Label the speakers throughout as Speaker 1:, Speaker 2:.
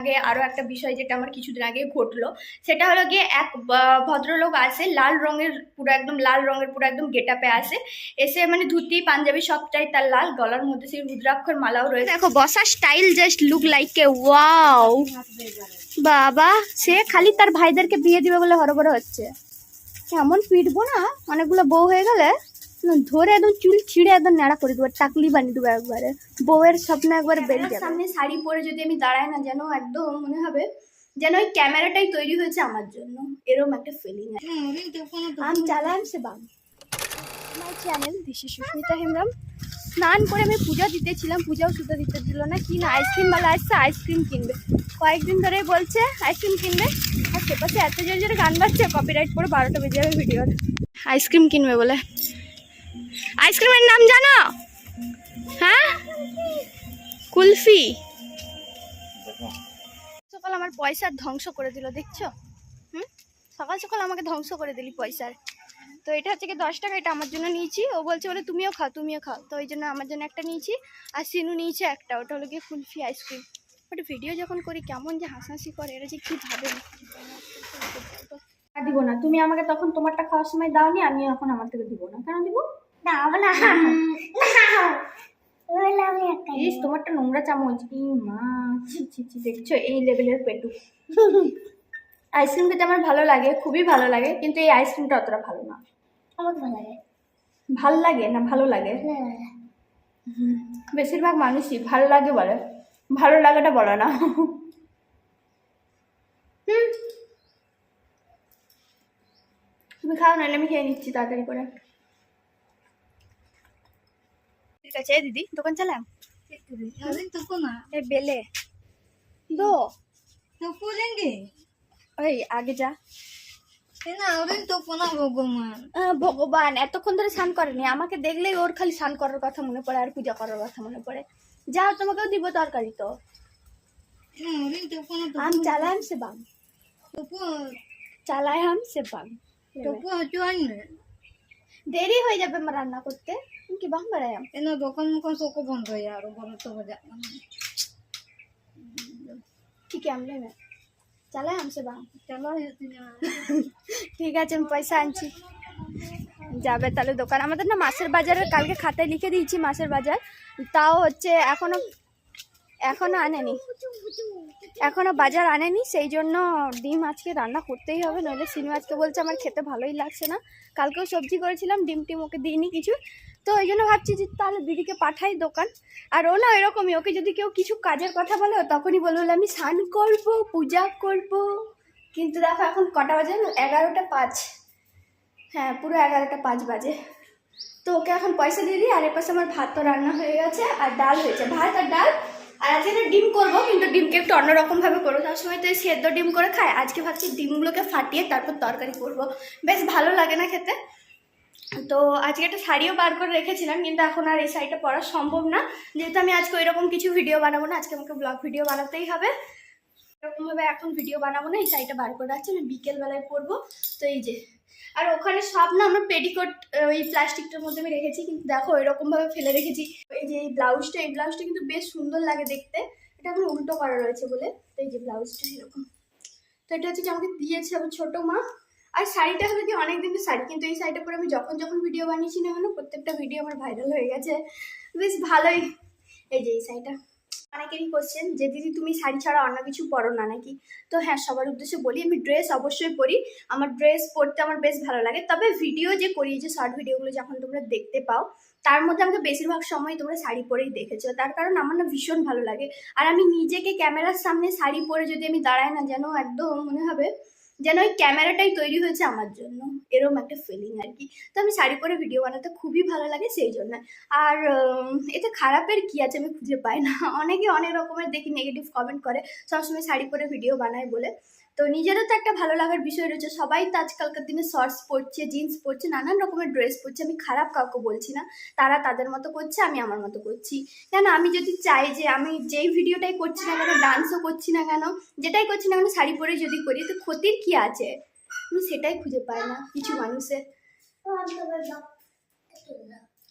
Speaker 1: আগে আরও একটা বিষয় যেটা আমার কিছুদিন আগে ঘটলো, সেটা হলো গিয়ে এক ভদ্রলোক আসে লাল রঙের পুরো একদম, লাল রঙের পুরো একদম গেটাপে আসে এসে মানে ধুতি, পাঞ্জাবি সবটাই তার লাল, গলার মধ্যে সেই রুদ্রাক্ষর মালাও রয়েছে দেখো, বসার style just look like a wow বাবা, সে খালি তার ভাইদেরকে বিয়ে দিবে বলে হরবর হচ্ছে। এমন পিটবো না? অনেকগুলো বউ হয়ে গেলে। ধরে একদম চুল ছিঁড়ে একদম নেড়া করে দেবো টাকলি বানিয়ে দেবো একবারে। বউয়ের স্বপ্ন একবার বেরিয়ে যাবে। সামনে শাড়ি পরে যদি আমি দাঁড়াই না যেন একদম মনে হবে যেন ওই ক্যামেরাটাই তৈরি হয়েছে আমার জন্য। এরকম একটা ফিলিং আমি চালাম সে বাম। মাই চ্যানেল দিশি সুস্মিতা হেমরাম স্নান করে আমি পূজা দিতেছিলাম পূজাও সুতো দিতে দিল না কি না আইসক্রিমওয়ালা আসছে আইসক্রিম কিনবে। কয়েকদিন ধরে বলছে আইসক্রিম কিনবে। আর সে পাশে এত জোরে জোরে গান বাজছে কপিরাইট করে বারোটা বেজে যাবে ভিডিওর আইসক্রিম কিনবে বলে। আইসক্রিমের নাম জানো? হ্যাঁ? কুলফি। সকাল আমার পয়সার ধ্বংস করে দিল, দেখছ? হুম? সকাল সকাল আমাকে ধ্বংস করে দিলি পয়সার। তো এটা হচ্ছে কি দশ টাকা, এটা আমার জন্য নিয়েছি। ও বলছে বলে, তুমিও খাও তুমিও খাও। তো ওই জন্য আমার জন্য একটা নিয়েছি, আর সিনু নিয়েছে একটা। ওটা হলো গিয়ে কুলফি আইসক্রিম। ওটা ভিডিও যখন করি, কেমন যে হাসাহাসি করে এটা যে কী ভাবে দিব না। তুমি আমাকে তখন তোমারটা খাওয়ার সময় দাওনি আমি এখন আমার থেকে দিব না। কেন দিব?
Speaker 2: দাও না।
Speaker 1: ইস তোমারটা নোংরা চামচ। ই মা ছি ছি ছি দেখছ? এই লেভেলের পেটু। আইসক্রিম খেতে আমার ভালো লাগে খুবই ভালো লাগে কিন্তু এই আইসক্রিমটা অতটা ভালো না।
Speaker 2: আমার ভালো লাগে।
Speaker 1: ভালো লাগে না ভালো লাগে। বেশিরভাগ মানুষই ভালো লাগে বলে। ভালো লাগাটা বলে না হুম। তুমি খাও নাহলে আমি খেয়ে নিচ্ছি তাড়াতাড়ি করে। ঠিক আছে দিদি দোকান চালাম বেলে। দো।
Speaker 2: তোকো লেঙ্গে।
Speaker 1: ওই আগে যা। ভগবান। এতক্ষণ ধরে স্নান করেনি। আমাকে দেখলেই ওর খালি স্নান করার কথা মনে পড়ে আর পূজা করার কথা মনে পড়ে। যা তোমাকেও দিব তরকারি তো। আম চালায় সে বাম। চালায় হাম সে বাং
Speaker 2: তবুও হতে হয়
Speaker 1: দেরি হয়ে যাবে আমার রান্না করতে। আমি কি
Speaker 2: বাহ বেড়াইয়াম কেন দোকান মোকান চোখও বন্ধ হয়ে আর বড় তো বাজা
Speaker 1: ঠিক আমলে না? চালাই আমসে বাম?
Speaker 2: চলো
Speaker 1: ঠিক আছে আমি পয়সা আনছি। যাবে তাহলে দোকান। আমাদের না মাসের বাজারের কালকে খাতায় লিখে দিয়েছি মাছের বাজার। তাও হচ্ছে এখনও এখনও আনেনি। এখনও বাজার আনেনি, সেই জন্য ডিম আজকে রান্না করতেই হবে, নইলে সিনেমা আজকে বলছে আমার খেতে ভালোই লাগছে না। কালকেও সবজি করেছিলাম, ডিম টিম ওকে দিইনি কিছু। তো ওই জন্য ভাবছি যে তাহলে দিদিকে পাঠাই দোকান। আর ও না এরকমই ওকে যদি কেউ কিছু কাজের কথা বলে তখনই বলবে, বলে, আমি স্নান করব, পূজা করব। কিন্তু দেখো এখন কটা বাজে? এগারোটা পাঁচ। হ্যাঁ পুরো এগারোটা পাঁচ বাজে। তো ওকে এখন পয়সা দিয়ে দিই, আর এর পাশে আমার ভাত তো রান্না হয়ে গেছে, আর ডাল হয়েছে। ভাত আর ডাল আর আজকে না ডিম করব, কিন্তু ডিমকে একটু অন্যরকমভাবে করব। তার সময় তো এই সেদ্ধ ডিম করে খায় আজকে ভাবছি ডিমগুলোকে ফাটিয়ে তারপর তরকারি করব। বেশ ভালো লাগে না খেতে। তো আজকে একটা শাড়িও বার করে রেখেছিলাম, কিন্তু এখন আর এই শাড়িটা পরা সম্ভব না। যেহেতু আমি আজকে ওইরকম কিছু ভিডিও বানাবো না, আজকে আমাকে ব্লগ ভিডিও বানাতেই হবে। এরকমভাবে এখন ভিডিও বানাবো না, এই শাড়িটা বার করে রাখছি। আমি বিকেলবেলায় পরবো। তো এই যে আর ওখানে সব না আমার পেটিকোট ওই প্লাস্টিকটার মধ্যে আমি রেখেছি, কিন্তু দেখো এরকম ভাবে ফেলে রেখেছি। এই যে এই ব্লাউজটা এই ব্লাউজটা কিন্তু বেশ সুন্দর লাগে দেখতে। এটা এখন উল্টো করা রয়েছে বলে, তো এই যে ব্লাউজটা এরকম। তো এটা হচ্ছে যে আমাকে দিয়েছে আমার ছোটো মা। আর শাড়িটা হলো কি, অনেক দিনের শাড়ি, কিন্তু এই শাড়িটা পরে আমি যখন যখন ভিডিও বানিয়েছি না কেন, প্রত্যেকটা ভিডিও আমার ভাইরাল হয়ে গেছে। বেশ ভালোই। এই যে এই শাড়িটা। অনেকেরই কোশ্চেন যে, দিদি, তুমি শাড়ি ছাড়া অন্য কিছু পরো না নাকি? তো হ্যাঁ সবার উদ্দেশ্যে বলি, আমি ড্রেস অবশ্যই পরি। আমার ড্রেস পরতে আমার বেশ ভালো লাগে। তবে ভিডিও যে করি, যে শর্ট ভিডিওগুলো যখন তোমরা দেখতে পাও, তার মধ্যে আমাকে বেশিরভাগ সময় তোমরা শাড়ি পরেই দেখেছ। তার কারণ আমার না ভীষণ ভালো লাগে। আর আমি নিজেকে ক্যামেরার সামনে শাড়ি পরে যদি আমি দাঁড়াই না, যেন একদম মনে হবে যেন ওই ক্যামেরাটাই তৈরি হয়েছে আমার জন্য। এরম একটা ফিলিং আর কি তো আমি শাড়ি পরে ভিডিও বানাতে খুবই ভালো লাগে সেই জন্য। আর এতে খারাপের কি আছে আমি খুঁজে পাই না। অনেকে অনেক রকমের দেখি নেগেটিভ কমেন্ট করে। সবসময় শাড়ি পরে ভিডিও বানায় বলে। তো নিজেরও তো একটা ভালো লাগার বিষয় রয়েছে। সবাই তো আজকালকার দিনে শর্টস পরছে জিন্স পরছে নানান রকমের ড্রেস পরছে। আমি খারাপ কাউকে বলছি না। তারা তাদের মতো করছে আমি আমার মতো করছি। কেন? আমি যদি চাই যে আমি যেই ভিডিওটাই করছি না কেন ডান্সও করছি না কেন যেটাই করছি না কেন শাড়ি পরে যদি করি তো ক্ষতির কি আছে? আমি সেটাই খুঁজে পাই না কিছু মানুষের।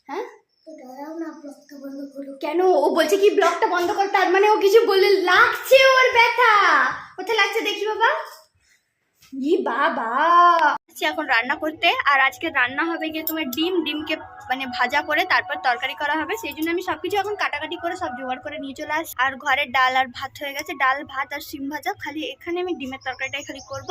Speaker 1: হ্যাঁ? কেন? ও বলছে কি ব্লগটা বন্ধ কর, তার মানে ও কিছু বললে লাগছে ওর ব্যথা। কোথায় লাগছে দেখি বাবা। ই বাবা! আচ্ছা, এখন রান্না করতে। আর আজকে রান্না হবে গিয়ে তোমার ডিম ডিমকে মানে ভাজা করে তারপর তরকারি করা হবে। সেই জন্য আমি সবকিছু এখন কাটাকাটি করে সব জোগাড় করে নিয়ে চলে আসি আর ঘরে ডাল আর ভাত হয়ে গেছে। ডাল ভাত আর সিম ভাজা। খালি এখানে আমি ডিমের তরকারিটাই খালি করব।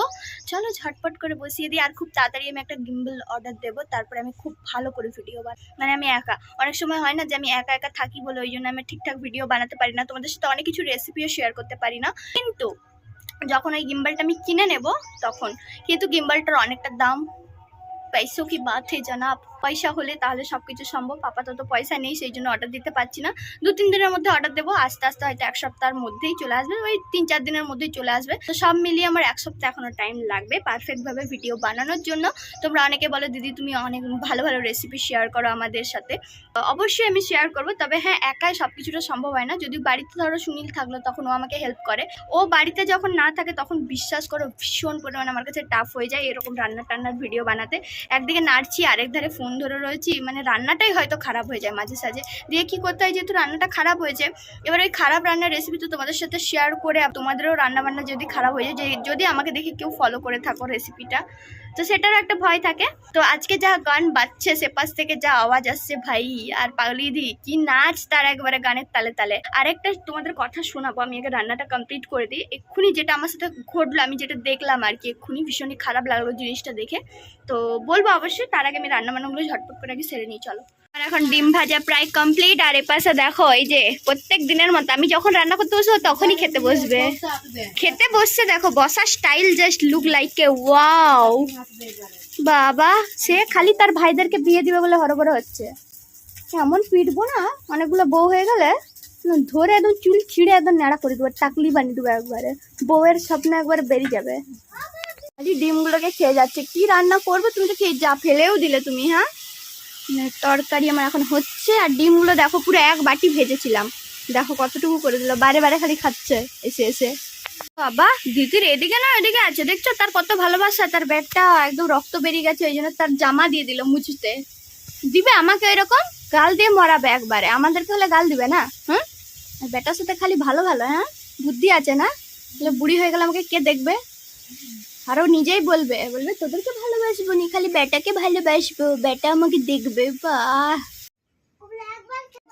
Speaker 1: চলো ঝটপট করে বসিয়ে দিই। আর খুব তাড়াতাড়ি আমি একটা গিম্বল অর্ডার দেবো। তারপরে আমি খুব ভালো করে ভিডিও বান মানে আমি একা। অনেক সময় হয় না যে আমি একা একা থাকি বলে ওই জন্য আমি ঠিকঠাক ভিডিও বানাতে পারি না। তোমাদের সাথে অনেক কিছু রেসিপিও শেয়ার করতে পারি না। কিন্তু যখন ওই গিম্বলটা আমি কিনে নেব, তখন। কিন্তু গিম্বালটার অনেকটা দাম। পয়সো কি বাত হে জানাব? পয়সা হলে তাহলে সব কিছু সম্ভব। আপাতত পয়সা নেই, সেই জন্য অর্ডার দিতে পারছি না। দু তিন দিনের মধ্যে অর্ডার দেবো, আস্তে আস্তে হয়তো এক সপ্তাহের মধ্যেই চলে আসবে, ওই তিন চার দিনের মধ্যেই চলে আসবে। তো সব মিলিয়ে আমার এক সপ্তাহ এখনও টাইম লাগবে পারফেক্টভাবে ভিডিও বানানোর জন্য। তোমরা অনেকে বলো, দিদি, তুমি অনেক ভালো ভালো রেসিপি শেয়ার করো আমাদের সাথে। অবশ্যই আমি শেয়ার করব, তবে হ্যাঁ একাই সব কিছুটা সম্ভব হয় না। যদি বাড়িতে ধরো সুনীল থাকল, তখন ও আমাকে হেল্প করে। ও বাড়িতে যখন না থাকে, তখন বিশ্বাস করো, ভীষণ পরিমাণে আমার কাছে টাফ হয়ে যায় এরকম রান্না টান্নার ভিডিও বানাতে। একদিকে নাড়ছি আরেক ধারে ফোন ধরে রয়েছি মানে রান্নাটাই হয়তো খারাপ হয়ে যায় মাঝে সাঝে। দিয়ে কী করতে হয় যেহেতু রান্নাটা খারাপ হয়েছে এবার ওই খারাপ রান্নার রেসিপি তো তোমাদের সাথে শেয়ার করে তোমাদেরও রান্নাবান্না যদি খারাপ হয়ে যায় যদি আমাকে দেখে কেউ ফলো করে থাকো রেসিপিটা তো সেটার একটা ভয় থাকে। তো আজকে যা গান বাজছে, সে পাশ থেকে যা আওয়াজ আসছে ভাই, আর পাগলি দি, কি নাচ তার একবারে গানের তালে তালে। আরেকটা তোমাদের কথা শোনাবো, আমি আগে রান্নাটা কমপ্লিট করে দিই। এক্ষুনি যেটা আমার সাথে ঘটলো, আমি যেটা দেখলাম আর কি, এক্ষুনি ভীষণই খারাপ লাগল জিনিসটা দেখে। তো বলব অবশ্যই, তার আগে আমি রান্না বান্নাগুলো ঝটপট করে আগে সেরে নিই, চলো। আর এখন ডিম ভাজা প্রায় কমপ্লিট আর এপাশে দেখো এই যে প্রত্যেক দিনের মতো আমি যখন রান্না করতে বসবো তখনই খেতে বসবে। খেতে বসছে দেখো, বসার style just look like a wow বাবা, সে খালি তার ভাইদেরকে বিয়ে দিবে বলে হরবড় হচ্ছে। এমন পিটবো না, অনেকগুলো বউ হয়ে গেলে ধরে একদম চুল ছিঁড়ে একদম নেড়া করে দেবো, টাকলি বানিয়ে দেবো একবারে। বউয়ের স্বপ্ন একবারে বেরিয়ে যাবে। খালি ডিমগুলোকে খেয়ে যাচ্ছে। কি রান্না করবে তুমি তো খেয়ে যা, ফেলেও দিলে তুমি হ্যাঁ? তরকারি আমার এখন হচ্ছে, আর ডিমগুলো দেখো পুরো এক বাটি ভেজেছিলাম। দেখো কতটুকু করে দিল, বারে বারে খালি খাচ্ছে এসে এসে। বাবা, দিদির এদিকে না এদিকে আছে, দেখছ? তার কত ভালোবাসা, তার ব্যাগটা একদম রক্ত বেরিয়ে গেছে, ওই জন্য তার জামা দিয়ে দিল মুছতে। দিবে আমাকে এরকম গাল দিয়ে মরাবে একবারে, আমাদেরকে হলে গাল দিবে না? আর বেটার সাথে খালি ভালো ভালো হ্যাঁ? বুদ্ধি আছে না? তাহলে বুড়ি হয়ে গেলে আমাকে কে দেখবে? আরও নিজেই বলবে বলবে, তোদেরকে ভালোবাসবো নি, খালি বেটাকে ভালোবাসবো বেটা আমাকে দেখবে, বাহ!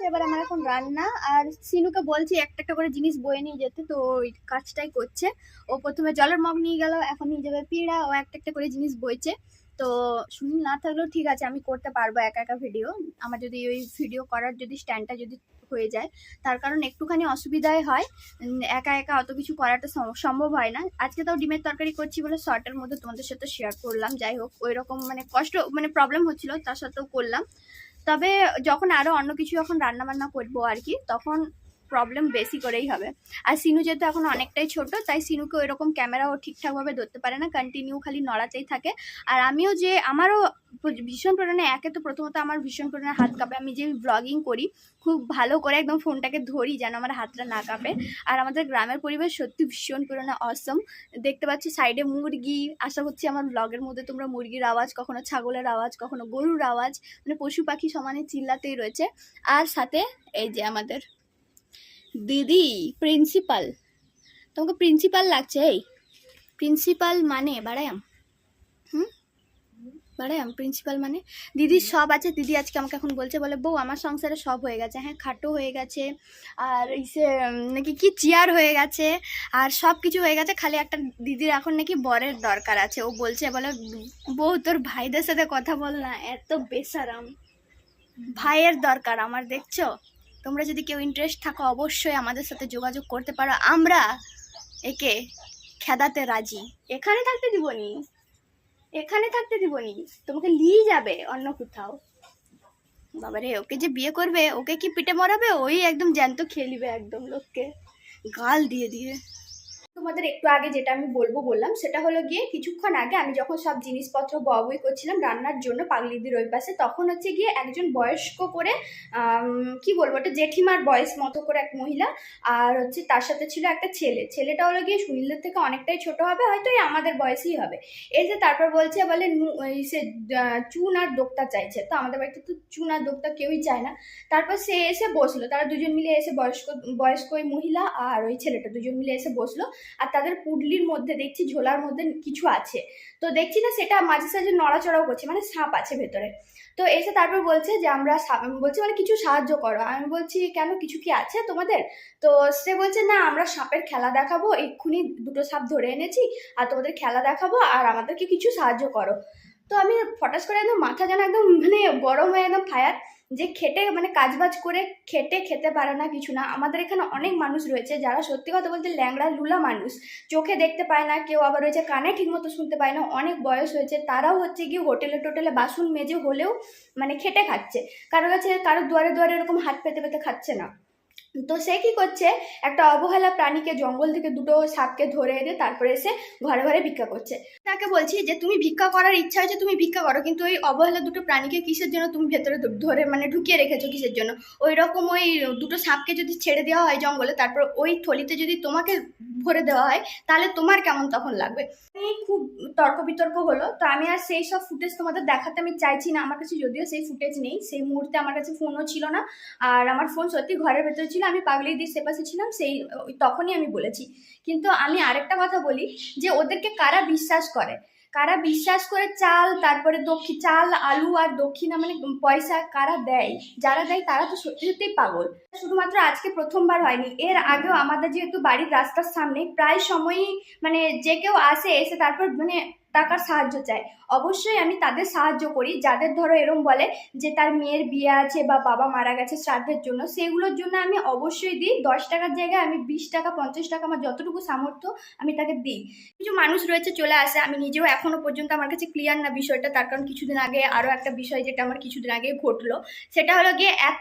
Speaker 1: এবার আমার এখন রান্না, আর সিনুকে বলছি একটা একটা করে জিনিস বয়ে নিয়ে যেতে, তো ওই কাজটাই করছে। ও প্রথমে জলের মগ নিয়ে গেল, এখন নিয়ে যাবে পিড়া, ও একটা একটা করে জিনিস বইছে। তো সুনীল না থাকলেও ঠিক আছে, আমি করতে পারব একা একা ভিডিও আমার যদি ওই ভিডিও করার যদি স্ট্যান্ডটা যদি হয়ে যায়। তার কারণ একটুখানি অসুবিধাই হয়। একা একা অত কিছু করাটা সম- সম্ভব হয় না। আজকে তাও ডিমের তরকারি করছি বলে শর্টের মধ্যে তোমাদের সাথে শেয়ার করলাম। যাই হোক ওই রকম মানে কষ্ট মানে প্রবলেম হচ্ছিল, তার সাথেও করলাম। তবে যখন আরও অন্য কিছু যখন রান্না বান্না করব আর কি, তখন প্রবলেম বেশি করেই হবে। আর সিনু যেহেতু এখন অনেকটাই ছোট, তাই সিনুকে ওই রকম ক্যামেরাও ঠিকঠাকভাবে ধরতে পারে না কন্টিনিউ খালি নড়াতেই থাকে। আর আমিও যে আমারও ভীষণ পরিমাণে একে তো প্রথমত আমার ভীষণ পরিমাণে হাত কাঁপে। আমি যে ব্লগিং করি, খুব ভালো করে একদম ফোনটাকে ধরি যেন আমার হাতটা না কাঁপে। আর আমাদের গ্রামের পরিবেশ সত্যি ভীষণ পরিমাণে অসম দেখতে পাচ্ছি সাইডে মুরগি, আশা করছি আমার ব্লগের মধ্যে তোমরা মুরগির আওয়াজ, কখনো ছাগলের আওয়াজ, কখনো গরুর আওয়াজ মানে পশু পাখি সমানে চিল্লাতেই রয়েছে। আর সাথে এই যে আমাদের দিদি প্রিন্সিপাল তোমাকে প্রিন্সিপাল লাগছে, এই। প্রিন্সিপাল মানে বাড়ায়াম। হুম? বাড়ায়াম প্রিন্সিপাল মানে? দিদির সব আছে, দিদি আজকে আমাকে এখন বলছে, বলে, বউ, আমার সংসারে সব হয়ে গেছে। হ্যাঁ খাটো হয়ে গেছে, আর ইসে নাকি কি চেয়ার হয়ে গেছে, আর সব কিছু হয়ে গেছে, খালি একটা দিদির এখন নাকি বরের দরকার আছে। ও বলছে, বলে, বউ, তোর ভাইদের সাথে কথা বল না, এত বেসারাম। ভাইয়ের দরকার আমার, দেখছ? তোমরা যদি কেউ ইন্টারেস্ট থাকো, অবশ্যই আমাদের সাথে যোগাযোগ করতে পারো। আমরা একে খেদাতে রাজি। এখানে থাকতে দিবনি এখানে থাকতে দিবনি তোমাকে নিয়ে যাবে অন্য কোথাও। বাবারে, ওকে যে বিয়ে করবে, ওকে কি পিটে মরাবে? ওই একদম জ্যান্ত খেলিবে একদম লোককে। গাল দিয়ে দিয়ে। তোমাদের একটু আগে যেটা আমি বলব বললাম, সেটা হলো গিয়ে কিছুক্ষণ আগে আমি যখন সব জিনিসপত্র বই করছিলাম রান্নার জন্য পাগলিদির ওই পাশে, তখন হচ্ছে গিয়ে একজন বয়স্ক করে কি বলব, একটা জেঠিমার বয়স মতো করে এক মহিলা, আর হচ্ছে তার সাথে ছিল একটা ছেলে। ছেলেটা হলো গিয়ে সুনীলদের থেকে অনেকটাই ছোট হবে, হয়তো এই আমাদের বয়সেই হবে। এসে তারপর বলছে, বলে সে চুন আর দোক্তা চাইছে। তো আমাদের বাড়িতে তো চুন আর দোক্তা কেউই চায় না। তারপর সে এসে বসল, তারা দুজন মিলে এসে বয়স্ক বয়স্ক ওই মহিলা আর ওই ছেলেটা দুজন মিলে এসে বসল। আর তাদের পুডলির মধ্যে দেখছি ঝোলার মধ্যে কিছু আছে। তো দেখছি না সেটা মাঝে সাঝে নড়াচড়াও করছে মানে সাপ আছে ভেতরে। তো এসে তারপর বলছে যে, আমরা বলছে মানে কিছু সাহায্য করো। আমি বলছি, কেন? কিছু কি আছে তোমাদের? তো সে বলছে, না, আমরা সাপের খেলা দেখাবো। এক্ষুনি দুটো সাপ ধরে এনেছি, আর তোমাদের খেলা দেখাবো, আর আমাদেরকে কিছু সাহায্য করো। তো আমি ফটাস করে একদম মাথা যেন একদম মানে গরম হয়ে একদম ফায়ার যে খেটে মানে কাজবাজ করে খেটে খেতে পারে না কিছু না। আমাদের এখানে অনেক মানুষ রয়েছে যারা সত্যি কথা বলতে ল্যাংড়া, লুলা মানুষ। চোখে দেখতে পায় না, কেউ আবার রয়েছে কানে ঠিকমতো শুনতে পায় না, অনেক বয়স হয়েছে, তারাও হচ্ছে গিয়ে হোটেলে টোটেলে বাসন মেজে হলেও মানে খেটে খাচ্ছে। কারও কাছে কারও দুয়ারে দুয়ারে এরকম হাত পেতে পেতে খাচ্ছে না। তো সে কি করছে? একটা অবহেলা প্রাণীকে জঙ্গল থেকে দুটো সাপকে ধরে এনে তারপরে এসে ঘরে ঘরে ভিক্ষা করছে। তাকে বলছি যে, তুমি ভিক্ষা করার ইচ্ছা হয়েছে, তুমি ভিক্ষা করো, কিন্তু ওই অবহেলা দুটো প্রাণীকে কিসের জন্য তুমি ভেতরে ধরে মানে ঢুকিয়ে রেখেছো কিসের জন্য? ওই রকম ওই দুটো সাপকে যদি ছেড়ে দেওয়া হয় জঙ্গলে, তারপর ওই থলিতে যদি তোমাকে ভরে দেওয়া হয়, তাহলে তোমার কেমন তখন লাগবে? এই খুব তর্ক বিতর্ক হলো। তো আমি আর সেই সব ফুটেজ তোমাদের দেখাতে আমি চাইছি না। আমার কাছে যদিও সেই ফুটেজ নেই। সেই মুহূর্তে আমার কাছে ফোনও ছিল না। আর আমার ফোন সত্যি ঘরের ভেতরে ছিল আমি পাগলিদির সেপাশে ছিলাম, সেই তখনই আমি বলেছি। কিন্তু আমি আরেকটা কথা বলি, যে ওদেরকে কারা বিশ্বাস করে? কারা বিশ্বাস করে চাল, তারপরে দক্ষিণ চাল, আলু আর দক্ষিণা মানে পয়সা কারা দেয়? যারা দেয় তারা তো সত্যি সত্যিই পাগল। শুধুমাত্র আজকে প্রথমবার হয়নি, এর আগেও আমাদের যেহেতু বাড়ির রাস্তার সামনে, প্রায় সময়ই মানে যে কেউ আসে, এসে তারপর মানে টাকার সাহায্য চায় অবশ্যই আমি তাদের সাহায্য করি। যাদের ধরো এরম বলে যে তার মেয়ের বিয়ে আছে বা বাবা মারা গেছে শ্রাদ্ধের জন্য, সেগুলোর জন্য আমি অবশ্যই দিই। দশ টাকার জায়গায় আমি বিশ টাকা, পঞ্চাশ টাকা আমার যতটুকু সামর্থ্য আমি তাকে দিই। কিছু মানুষ রয়েছে চলে আসে। আমি নিজেও এখনও পর্যন্ত আমার কাছে ক্লিয়ার না বিষয়টা। তার কারণ কিছুদিন আগে আরও একটা বিষয় যেটা আমার কিছুদিন আগে ঘটলো, সেটা হলো গিয়ে এক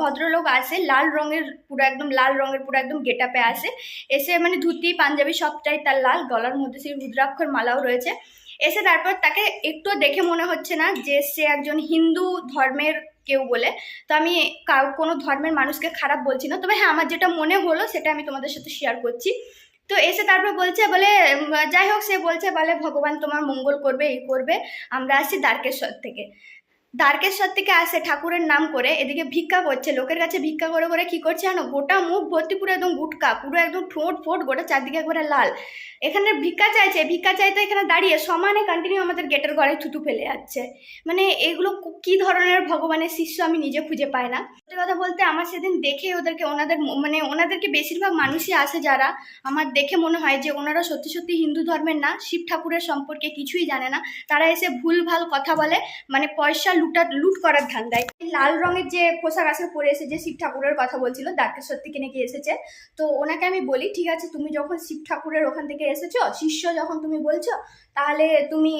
Speaker 1: ভদ্রলোক আসে, লাল রঙের পুরো একদম, লাল রঙের পুরো একদম গেট আপে আসে। এসে মানে ধুতি, পাঞ্জাবি সবটাই তার লাল, গলার মধ্যে সেই রুদ্রাক্ষর মালাও রয়েছে। এসে তারপর তাকে একটু দেখে মনে হচ্ছে না যে সে একজন হিন্দু ধর্মের কেউ বলে। তো আমি কাউ- কোনো ধর্মের মানুষকে খারাপ বলছি না। তবে হ্যাঁ আমার যেটা মনে হলো সেটা আমি তোমাদের সাথে শেয়ার করছি। তো এসে তারপর বলছে, বলে যাই হোক, সে বলছে, বলে, ভগবান তোমার মঙ্গল করবে, এই করবে। আমরা আসছি দ্বারকেশ্বর থেকে। দ্বারকেশ্বর থেকে আসে ঠাকুরের নাম করে, এদিকে ভিক্ষা করছে। লোকের কাছে ভিক্ষা করে করে কি করছে জানো? গোটা মুখ ভর্তি, পুরো একদম গুটকা, পুরো একদম ঠোঁট ফোট, গোটা চারদিকে একবারে লাল। এখানে ভিক্ষা চাইছে, ভিক্ষা চাইতে এখানে দাঁড়িয়ে সমানে কন্টিনিউ আমাদের গেটের ঘরে থুতু ফেলে যাচ্ছে। মানে এগুলো কু- ধরনের ভগবানের শিষ্য আমি নিজে খুঁজে পাই না। সত্যি কথা বলতে আমার সেদিন দেখে ওদেরকে, ওনাদের মানে ওনাদেরকে বেশিরভাগ মানুষই আসে যারা। আমার দেখে মনে হয় যে ওনারা সত্যি সত্যি হিন্দু ধর্মের না, শিব ঠাকুরের সম্পর্কে কিছুই জানে না। তারা এসে ভুলভাল কথা বলে মানে পয়সা লুটা লুট করার ধান্দায়। লাল রঙের যে পোশাক আশাক পরে এসে যে শিব ঠাকুরের কথা বলছিল দ্বারকেশ্বর থেকে নাকি এসেছে। তো ওনাকে আমি বলি, ঠিক আছে, তুমি যখন শিব ঠাকুরের ওখান থেকে এসেছ, শিষ্য যখন তুমি বলছো, তাহলে তুমি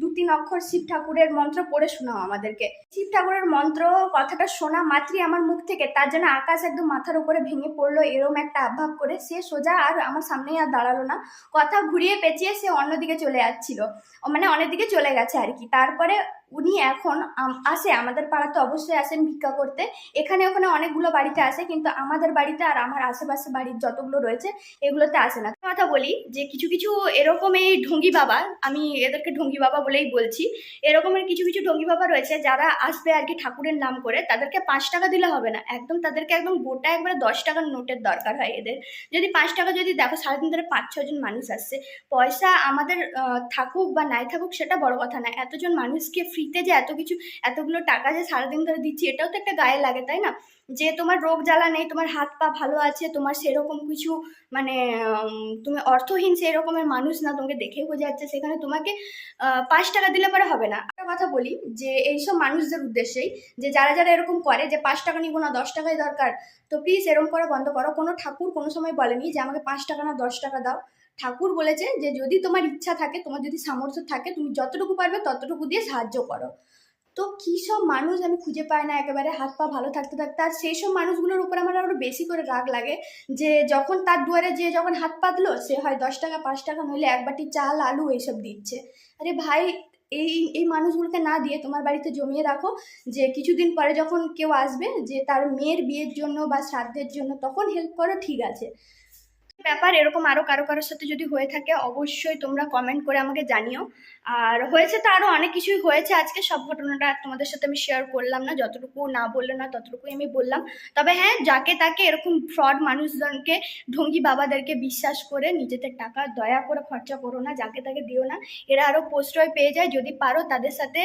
Speaker 1: দু তিন অক্ষর শিব ঠাকুরের মন্ত্র পড়ে শোনাও আমাদেরকে। শিব ঠাকুরের মন্ত্র কথাটা শোনা মাত্রই আমার মুখ থেকে, তার জন্য আকাশ একদম মাথার উপরে ভেঙে পড়ল এরম একটা আভাব করে, সে সোজা আর আমার সামনেই আর দাঁড়াল না। কথা ঘুরিয়ে পেঁচিয়ে সে অন্যদিকে চলে যাচ্ছিল। মানে অন্যদিকে চলে গেছে আর কি। তারপরে উনি এখন আসে, আমাদের পাড়াতে অবশ্যই আসেন ভিক্ষা করতে। এখানে ওখানে অনেকগুলো বাড়িতে আসে, কিন্তু আমাদের বাড়িতে আর আমার আশেপাশে বাড়ির যতগুলো রয়েছে, এগুলোতে আসে না। কথা বলি যে কিছু কিছু এরকম এই ঢঙ্গি বাবা, আমি এদেরকে ঢঙ্গি বাবা বলেই বলছি এরকমের কিছু কিছু ঢঙ্গি বাবা রয়েছে, যারা আসবে আর কি ঠাকুরের নাম করে, তাদেরকে পাঁচ টাকা দিলে হবে না। একদম তাদেরকে একদম গোটা একবারে দশ টাকার নোটের দরকার হয় এদের। যদি পাঁচ টাকা যদি দেখো, সারাদিন ধরে পাঁচ ছজন মানুষ আসছে। পয়সা আমাদের থাকুক বা নাই থাকুক, সেটা বড় কথা না। এতজন মানুষকে ফ্রিতে যে এত কিছু, এতগুলো টাকা যে সারাদিন ধরে দিচ্ছি, এটাও তো একটা গায়ে লাগে, তাই না? যে তোমার রোগ জ্বালা নেই, তোমার হাত পা ভালো আছে, তোমার সেরকম কিছু মানে তুমি অর্থহীন সেই রকমের মানুষ না, তোমাকে দেখেই বোঝা যাচ্ছে, সেখানে তোমাকে পাঁচ টাকা দিলে পরে হবে না। একটা কথা বলি, যে এইসব মানুষদের উদ্দেশ্যেই, যে যারা যারা এরকম করে, যে পাঁচ টাকা নিবো না, দশ টাকাই দরকার, তো প্লিজ এরকম করা বন্ধ করো। কোনো ঠাকুর কোনো সময় বলেনি যে আমাকে পাঁচ টাকা না, দশ টাকা দাও। ঠাকুর বলেছে যে যদি তোমার ইচ্ছা থাকে, তোমার যদি সামর্থ্য থাকে, তুমি যতটুকু পারবে ততটুকু দিয়ে সাহায্য করো। তো কী সব মানুষ আমি খুঁজে পাই না, একেবারে হাত পা ভালো থাকতে থাকতে। আর সেই সব মানুষগুলোর উপর আমার আরও বেশি করে রাগ লাগে যে যখন তার দুয়ারে যে যখন হাত পাতলো, সে হয় দশ টাকা, পাঁচ টাকা নইলে এক বাটি চাল, আলু এইসব দিচ্ছে। আরে ভাই, এই এই মানুষগুলোকে না দিয়ে তোমার বাড়িতে জমিয়ে রাখো যে কিছুদিন পরে যখন কেউ আসবে যে তার মেয়ের বিয়ের জন্য বা শ্রাদ্ধের জন্য তখন হেল্প করো, ঠিক আছে। ব্যাপার, এরকম আরও কারও কারোর সাথে যদি হয়ে থাকে, অবশ্যই তোমরা কমেন্ট করে আমাকে জানিও। আর হয়েছে তো আরও অনেক কিছুই হয়েছে আজকে, সব ঘটনাটা তোমাদের সাথে আমি শেয়ার করলাম না, যতটুকু না বলল না ততটুকুই আমি বললাম। তবে হ্যাঁ যাকে তাকে এরকম ফ্রড মানুষজনকে, ঢঙ্গি বাবাদেরকে বিশ্বাস করে নিজেদের টাকা দয়া করে খরচা করো না, যাকে তাকে দিও না, এরা আরও প্রশ্রয় পেয়ে যায়। যদি পারো তাদের সাথে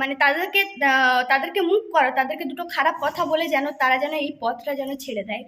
Speaker 1: মানে তাদেরকে তাদেরকে মুখ করো, তাদেরকে দুটো খারাপ কথা বলে যেন তারা যেন এই পথটা যেন ছেড়ে দেয়।